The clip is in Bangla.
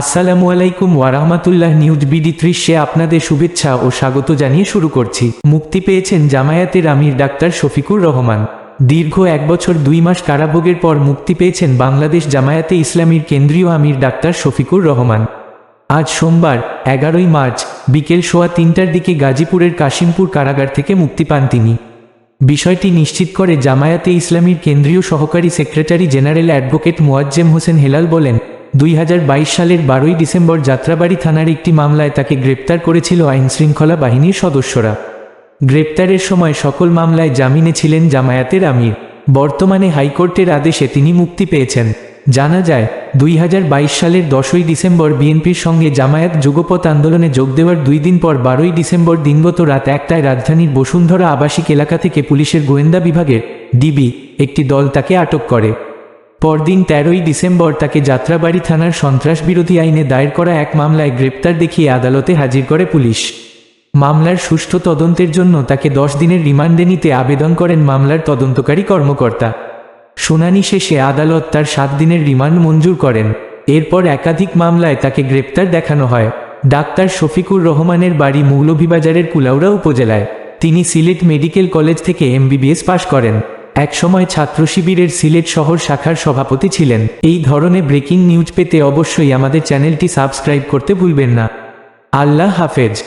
আসসালামু আলাইকুম ওয়ারাহমাতুল্লাহ নিউজ বিডি ত্রিশে আপনাদের শুভেচ্ছা ও স্বাগত জানিয়ে শুরু করছি। মুক্তি পেয়েছেন জামায়াতের আমির ডাক্তার শফিকুর রহমান। দীর্ঘ এক বছর দুই মাস কারাভোগের পর মুক্তি পেয়েছেন বাংলাদেশ জামায়াতে ইসলামীর কেন্দ্রীয় আমির ডাক্তার শফিকুর রহমান। আজ সোমবার, এগারোই মার্চ, বিকেল সোয়া তিনটার দিকে গাজীপুরের কাশিমপুর কারাগার থেকে মুক্তি পান তিনি। বিষয়টি নিশ্চিত করে জামায়াতে ইসলামীর কেন্দ্রীয় সহকারী secretary general advocate Moazzem Hossain Helal বলেন দুই হাজার বাইশ সালের বারোই ডিসেম্বর যাত্রাবাড়ি থানার একটি মামলায় তাকে গ্রেপ্তার করেছিল আইনশৃঙ্খলা বাহিনীর সদস্যরা। গ্রেপ্তারের সময় সকল মামলায় জামিনে ছিলেন জামায়াতের আমির। বর্তমানে হাইকোর্টের আদেশে তিনি মুক্তি পেয়েছেন। জানা যায়, দুই হাজার বাইশ সালের দশই ডিসেম্বর বিএনপির সঙ্গে জামায়াত যুগপথ আন্দোলনে যোগ দেওয়ার দুই দিন পর বারোই ডিসেম্বর দিনগত রাত একটায় রাজধানীর বসুন্ধরা আবাসিক এলাকা থেকে পুলিশের গোয়েন্দা বিভাগের ডিবি একটি দল তাকে আটক করে। পরদিন তেরোই ডিসেম্বর তাকে যাত্রাবাড়ি থানার সন্ত্রাস বিরোধী আইনে দায়ের করা এক মামলায় গ্রেপ্তার দেখিয়ে আদালতে হাজির করে পুলিশ। মামলার সুষ্ঠু তদন্তের জন্য তাকে দশ দিনের রিমান্ডে নিতে আবেদন করেন মামলার তদন্তকারী কর্মকর্তা। শুনানি শেষে আদালত তার সাত দিনের রিমান্ড মঞ্জুর করেন। এরপর একাধিক মামলায় তাকে গ্রেপ্তার দেখানো হয়। ডাক্তার শফিকুর রহমানের বাড়ি মৌলভীবাজারের কুলাউড়া উপজেলায়। তিনি সিলেট মেডিকেল কলেজ থেকে এমবিবিএস পাশ করেন। একসময় ছাত্র শিবিরের সিলেট শহর শাখার সভাপতি ছিলেন। এই ধরনের ব্রেকিং নিউজ পেতে অবশ্যই আমাদের চ্যানেলটি সাবস্ক্রাইব করতে ভুলবেন না। আল্লাহ হাফেজ।